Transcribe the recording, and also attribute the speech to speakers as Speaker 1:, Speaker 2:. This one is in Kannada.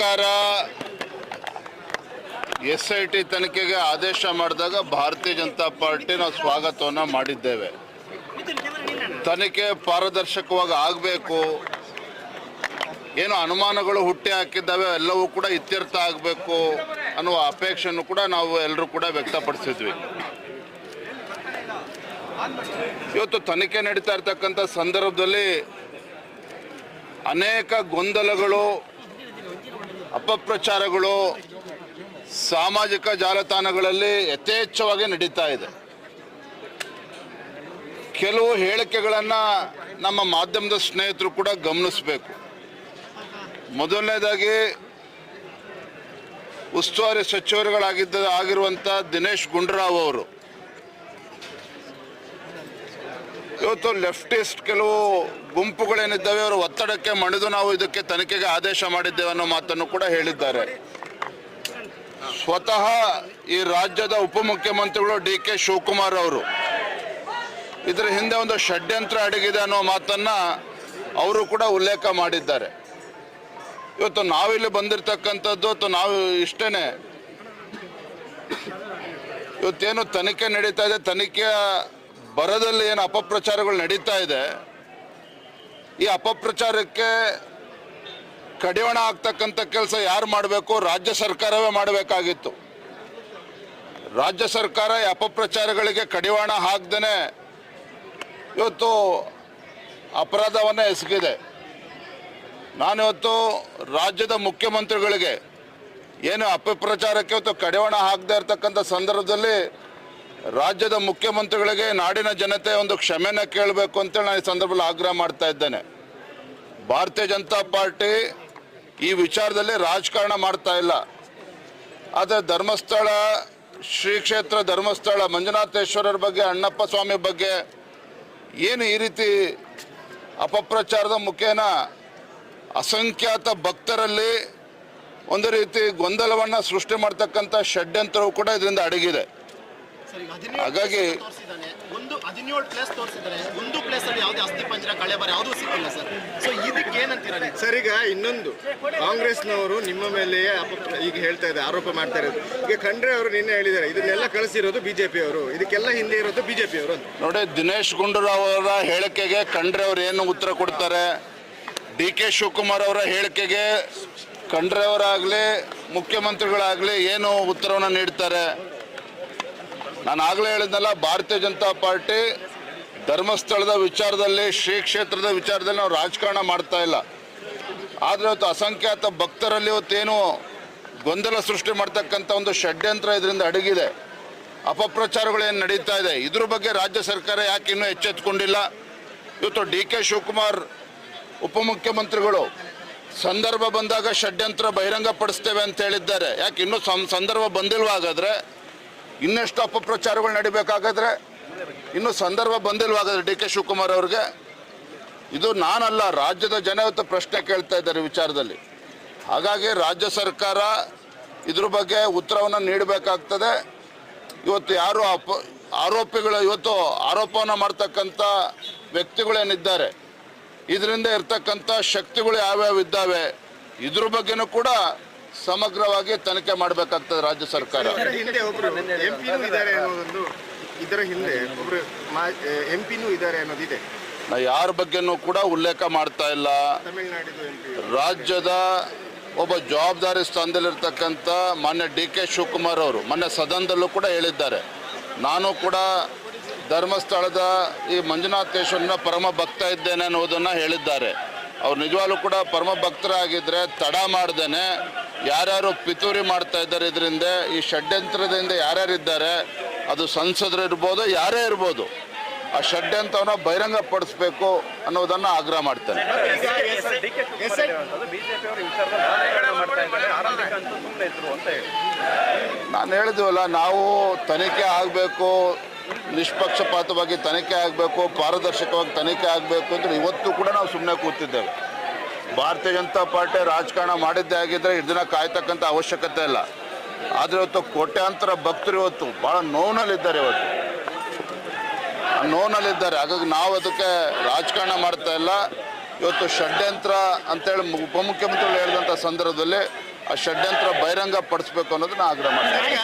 Speaker 1: ಸರ್ಕಾರ ಎಸ್ ಐ ಟಿ ತನಿಖೆಗೆ ಆದೇಶ ಮಾಡಿದಾಗ ಭಾರತೀಯ ಜನತಾ ಪಾರ್ಟಿ ನಾವು ಸ್ವಾಗತವನ್ನು ಮಾಡಿದ್ದೇವೆ. ತನಿಖೆ ಪಾರದರ್ಶಕವಾಗಿ ಆಗಬೇಕು. ಏನು ಅನುಮಾನಗಳು ಹುಟ್ಟಿ ಹಾಕಿದ್ದಾವೆ, ಎಲ್ಲವೂ ಕೂಡ ಇತ್ಯರ್ಥ ಆಗಬೇಕು ಅನ್ನುವ ಅಪೇಕ್ಷೆಯನ್ನು ಕೂಡ ನಾವು ಎಲ್ಲರೂ ಕೂಡ ವ್ಯಕ್ತಪಡಿಸಿದ್ವಿ. ಇವತ್ತು ತನಿಖೆ ನಡೀತಾ ಇರ್ತಕ್ಕಂಥ ಸಂದರ್ಭದಲ್ಲಿ ಅನೇಕ ಗೊಂದಲಗಳು ಅಪಪ್ರಚಾರಗಳು ಸಾಮಾಜಿಕ ಜಾಲತಾಣಗಳಲ್ಲಿ ಯಥೇಚ್ಛವಾಗಿ ನಡೀತಾ ಇದೆ. ಕೆಲವು ಹೇಳಿಕೆಗಳನ್ನು ನಮ್ಮ ಮಾಧ್ಯಮದ ಸ್ನೇಹಿತರು ಕೂಡ ಗಮನಿಸಬೇಕು. ಮೊದಲನೇದಾಗಿ, ಉಸ್ತುವಾರಿ ಸಚಿವರುಗಳಾಗಿದ್ದ ಆಗಿರುವಂಥ ದಿನೇಶ್ ಗುಂಡೂರಾವ್ ಅವರು ಇವತ್ತು ಲೆಫ್ಟಿಸ್ಟ್ ಕೆಲವು ಗುಂಪುಗಳೇನಿದ್ದಾವೆ, ಅವರ ಒತ್ತಡಕ್ಕೆ ಮಣಿದು ನಾವು ಇದಕ್ಕೆ ತನಿಖೆಗೆ ಆದೇಶ ಮಾಡಿದ್ದೇವೆ ಅನ್ನೋ ಮಾತನ್ನು ಕೂಡ ಹೇಳಿದ್ದಾರೆ. ಸ್ವತಃ ಈ ರಾಜ್ಯದ ಉಪಮುಖ್ಯಮಂತ್ರಿಗಳು ಡಿ ಕೆ ಶಿವಕುಮಾರ್ ಅವರು, ಇದರ ಹಿಂದೆ ಒಂದು ಷಡ್ಯಂತ್ರ ಅಡಗಿದೆ ಅನ್ನೋ ಮಾತನ್ನ ಅವರು ಕೂಡ ಉಲ್ಲೇಖ ಮಾಡಿದ್ದಾರೆ. ಇವತ್ತು ನಾವಿಲ್ಲಿ ಬಂದಿರತಕ್ಕಂಥದ್ದು ಅಥವಾ ನಾವು ಇಷ್ಟೇನೆ, ಇವತ್ತೇನು ತನಿಖೆ ನಡೀತಾ ಇದೆ, ತನಿಖೆಯ ಬರದಲ್ಲಿ ಏನು ಅಪಪ್ರಚಾರಗಳು ನಡೀತಾ ಇದೆ, ಈ ಅಪಪ್ರಚಾರಕ್ಕೆ ಕಡಿವಾಣ ಆಗ್ತಕ್ಕಂಥ ಕೆಲಸ ಯಾರು ಮಾಡಬೇಕು? ರಾಜ್ಯ ಸರ್ಕಾರವೇ ಮಾಡಬೇಕಾಗಿತ್ತು. ರಾಜ್ಯ ಸರ್ಕಾರ ಈ ಅಪಪ್ರಚಾರಗಳಿಗೆ ಕಡಿವಾಣ ಹಾಕ್ದೇ ಇವತ್ತು ಅಪರಾಧವನ್ನು ಎಸಗಿದೆ. ನಾನಿವತ್ತು ರಾಜ್ಯದ ಮುಖ್ಯಮಂತ್ರಿಗಳಿಗೆ ಏನು ಅಪಪ್ರಚಾರಕ್ಕೆ ಇವತ್ತು ಕಡಿವಾಣ ಹಾಕದೇ ಇರತಕ್ಕಂಥ ಸಂದರ್ಭದಲ್ಲಿ ರಾಜ್ಯದ ಮುಖ್ಯಮಂತ್ರಿಗಳಿಗೆ ನಾಡಿನ ಜನತೆ ಒಂದು ಕ್ಷಮೆನ ಕೇಳಬೇಕು ಅಂತೇಳಿ ನಾನು ಈ ಸಂದರ್ಭದಲ್ಲಿ ಆಗ್ರಹ ಮಾಡ್ತಾ ಇದ್ದೇನೆ. ಭಾರತೀಯ ಜನತಾ ಪಾರ್ಟಿ ಈ ವಿಚಾರದಲ್ಲಿ ರಾಜಕಾರಣ ಮಾಡ್ತಾ ಇಲ್ಲ. ಆದರೆ ಧರ್ಮಸ್ಥಳ ಶ್ರೀ ಕ್ಷೇತ್ರ ಧರ್ಮಸ್ಥಳ, ಮಂಜುನಾಥೇಶ್ವರರ ಬಗ್ಗೆ, ಅಣ್ಣಪ್ಪ ಸ್ವಾಮಿ ಬಗ್ಗೆ ಏನು ಈ ರೀತಿ ಅಪಪ್ರಚಾರದ ಮುಖೇನ ಅಸಂಖ್ಯಾತ ಭಕ್ತರಲ್ಲಿ ಒಂದು ರೀತಿ ಗೊಂದಲವನ್ನು ಸೃಷ್ಟಿ ಮಾಡ್ತಕ್ಕಂಥ ಷಡ್ಯಂತ್ರವು ಕೂಡ ಇದರಿಂದ ಅಡಗಿದೆ. ಹಾಗಾಗಿ-.
Speaker 2: ಒಂದು ಹದಿನೇಳು ಪ್ಲೇಸ್ ಒಂದು ಪ್ಲೇಸ್ ಅಲ್ಲಿ ಯಾವುದೇ ಅಸ್ಥಿ ಪಂಜರ ಕಳೆಬರ ಯಾವುದೂ ಸಿಕ್ಕಿಲ್ಲ ಸರ್. ಸೊ ಇದಕ್ಕೆ ಏನಂತೀರಾ
Speaker 3: ಸರ್ ಈಗ ಇನ್ನೊಂದು ಕಾಂಗ್ರೆಸ್ನವರು ನಿಮ್ಮ ಮೇಲೆ ಈಗ ಹೇಳ್ತಾ ಇದ್ದಾರೆ ಆರೋಪ ಮಾಡ್ತಾ ಇರೋದು. ಈಗ ಖಂಡ್ರೆ ಅವರು ನಿನ್ನೆ ಹೇಳಿದ್ದಾರೆ ಇದನ್ನೆಲ್ಲ ಕಳಿಸಿರೋದು ಬಿಜೆಪಿ ಅವರು. ಇದಕ್ಕೆಲ್ಲ ಹಿಂದೆ ಇರೋದು ಬಿಜೆಪಿ ಅವರು
Speaker 1: ನೋಡಿ ದಿನೇಶ್ ಗುಂಡೂರಾವ್ ಅವರ ಹೇಳಿಕೆಗೆ ಖಂಡ್ರೆ ಅವರು ಏನು ಉತ್ತರ ಕೊಡ್ತಾರೆ? ಡಿ ಕೆ ಶಿವಕುಮಾರ್ ಅವರ ಹೇಳಿಕೆಗೆ ಖಂಡ್ರೆ ಅವರಾಗಲಿ ಮುಖ್ಯಮಂತ್ರಿಗಳಾಗಲಿ ಏನು ಉತ್ತರವನ್ನು ನೀಡ್ತಾರೆ? ನಾನು ಆಗಲೇ ಹೇಳಿದ್ನಲ್ಲ ಭಾರತೀಯ ಜನತಾ ಪಾರ್ಟಿ ಧರ್ಮಸ್ಥಳದ ವಿಚಾರದಲ್ಲಿ, ಶ್ರೀ ಕ್ಷೇತ್ರದ ವಿಚಾರದಲ್ಲಿ ನಾವು ರಾಜಕಾರಣ ಮಾಡ್ತಾ ಇಲ್ಲ. ಆದರೆ ಇವತ್ತು ಅಸಂಖ್ಯಾತ ಭಕ್ತರಲ್ಲಿ ಇವತ್ತೇನು ಗೊಂದಲ ಸೃಷ್ಟಿ ಮಾಡ್ತಕ್ಕಂಥ ಒಂದು ಷಡ್ಯಂತ್ರ ಇದರಿಂದ ಅಡಗಿದೆ. ಅಪಪ್ರಚಾರಗಳು ಏನು ನಡೀತಾ ಇದೆ? ಇದ್ರ ಬಗ್ಗೆ ರಾಜ್ಯ ಸರ್ಕಾರ ಯಾಕೆ ಇನ್ನೂ ಎಚ್ಚೆತ್ತುಕೊಂಡಿಲ್ಲ ಇವತ್ತು ಡಿ ಕೆ ಶಿವಕುಮಾರ್ ಉಪಮುಖ್ಯಮಂತ್ರಿಗಳು ಸಂದರ್ಭ ಬಂದಾಗ ಷಡ್ಯಂತ್ರ ಬಹಿರಂಗಪಡಿಸ್ತೇವೆ ಅಂತ ಹೇಳಿದ್ದಾರೆ. ಯಾಕೆ ಇನ್ನೂ ಸಂದರ್ಭ ಬಂದಿಲ್ವಾ ಹಾಗಾದ್ರೆ ಇನ್ನೆಷ್ಟು ಅಪಪ್ರಚಾರಗಳು ನಡಿಬೇಕಾಗಾದ್ರೆ? ಇನ್ನು ಸಂದರ್ಭ ಬಂದಿಲ್ವಾಗಾದ್ರೆ ಡಿ ಕೆ ಶಿವಕುಮಾರ್ ಅವ್ರಿಗೆ? ಇದು ನಾನಲ್ಲ, ರಾಜ್ಯದ ಜನ ಪ್ರಶ್ನೆ ಕೇಳ್ತಾ ಇದ್ದಾರೆ ವಿಚಾರದಲ್ಲಿ. ಹಾಗಾಗಿ ರಾಜ್ಯ ಸರ್ಕಾರ ಇದ್ರ ಬಗ್ಗೆ ಉತ್ತರವನ್ನು ನೀಡಬೇಕಾಗ್ತದೆ. ಇವತ್ತು ಯಾರು ಅಪ, ಆರೋಪಿಗಳು ಇವತ್ತು ಆರೋಪವನ್ನು ಮಾಡ್ತಕ್ಕಂಥ ವ್ಯಕ್ತಿಗಳೇನಿದ್ದಾರೆ, ಇದರಿಂದ ಇರ್ತಕ್ಕಂಥ ಶಕ್ತಿಗಳು ಯಾವ್ಯಾವ ಇದ್ದಾವೆ ಇದ್ರ ಬಗ್ಗೆನೂ ಕೂಡ ಸಮಗ್ರವಾಗಿ ತನಿಖೆ ಮಾಡಬೇಕಾಗ್ತದೆ ರಾಜ್ಯ ಸರ್ಕಾರ.
Speaker 3: ಹಿಂದೆ ಇದ್ದಾರೆ ಅನ್ನೋದೊಂದು ಇದರ ಹಿಂದೆ ಒಬ್ರು ಎಂ ಪಿನೂ ಇದ್ದಾರೆ ಅನ್ನೋದಿದೆ.
Speaker 1: ನಾ ಯಾರ ಬಗ್ಗೆನೂ ಕೂಡ ಉಲ್ಲೇಖ ಮಾಡ್ತಾ ಇಲ್ಲ.
Speaker 3: ತಮಿಳುನಾಡಿದು
Speaker 1: ರಾಜ್ಯದ ಒಬ್ಬ ಜವಾಬ್ದಾರಿ ಸ್ಥಾನದಲ್ಲಿರ್ತಕ್ಕಂಥ ಮಾನ್ಯ ಡಿ ಕೆ ಶಿವಕುಮಾರ್ ಅವರು ಮೊನ್ನೆ ಸದನದಲ್ಲೂ ಕೂಡ ಹೇಳಿದ್ದಾರೆ. ನಾನು ಕೂಡ ಧರ್ಮಸ್ಥಳದ ಈ ಮಂಜುನಾಥೇಶ್ವರನ ಪರಮ ಭಕ್ತ ಇದ್ದೇನೆ ಅನ್ನೋದನ್ನು ಹೇಳಿದ್ದಾರೆ. ಅವ್ರು ನಿಜವಾಗ್ಲೂ ಕೂಡ ಪರಮ ಭಕ್ತರಾಗಿದ್ದರೆ ತಡ ಮಾಡ್ದೇನೆ. ಯಾರ್ಯಾರು ಪಿತೂರಿ ಮಾಡ್ತಾ ಇದ್ದಾರೆ ಇದರಿಂದ, ಈ ಷಡ್ಯಂತ್ರದಿಂದ ಯಾರ್ಯಾರಿದ್ದಾರೆ ಅದು ಸಂಸದರು ಇರ್ಬೋದು, ಯಾರೇ ಇರ್ಬೋದು, ಆ ಷಡ್ಯಂತ್ರವನ್ನು ಬಹಿರಂಗಪಡಿಸ್ಬೇಕು ಅನ್ನೋದನ್ನು ಆಗ್ರಹ
Speaker 4: ಮಾಡ್ತಾರೆ
Speaker 1: ನಾನು ಹೇಳಿದ್ವಲ್ಲ, ನಾವು ತನಿಖೆ ಆಗಬೇಕು, ನಿಷ್ಪಕ್ಷಪಾತವಾಗಿ ತನಿಖೆ ಆಗಬೇಕು, ಪಾರದರ್ಶಕವಾಗಿ ತನಿಖೆ ಆಗಬೇಕು ಅಂದರೆ ಇವತ್ತು ಕೂಡ ನಾವು ಸುಮ್ಮನೆ ಕೂತಿದ್ದೇವೆ. ಭಾರತೀಯ ಜನತಾ ಪಾರ್ಟಿ ರಾಜಕಾರಣ ಮಾಡಿದ್ದೇ ಆಗಿದ್ದರೆ ಇಷ್ಟು ದಿನ ಕಾಯ್ತಕ್ಕಂಥ ಅವಶ್ಯಕತೆ ಇಲ್ಲ. ಆದರೆ ಇವತ್ತು ಕೋಟ್ಯಾಂತರ ಭಕ್ತರು ಇವತ್ತು ಭಾಳ ನೋವಿನಲ್ಲಿದ್ದಾರೆ ಇವತ್ತು. ನೋವಿನಲ್ಲಿದ್ದಾರೆ. ಹಾಗಾಗಿ ನಾವು ಅದಕ್ಕೆ ರಾಜಕಾರಣ ಮಾಡ್ತಾ ಇಲ್ಲ. ಇವತ್ತು ಷಡ್ಯಂತ್ರ ಅಂತೇಳಿ ಉಪಮುಖ್ಯಮಂತ್ರಿಗಳು ಹೇಳಿದಂಥ ಸಂದರ್ಭದಲ್ಲಿ ಆ ಷಡ್ಯಂತ್ರ ಬಹಿರಂಗ ಪಡಿಸ್ಬೇಕು ಅನ್ನೋದನ್ನ ಆಗ್ರಹ ಮಾಡ್ತೀನಿ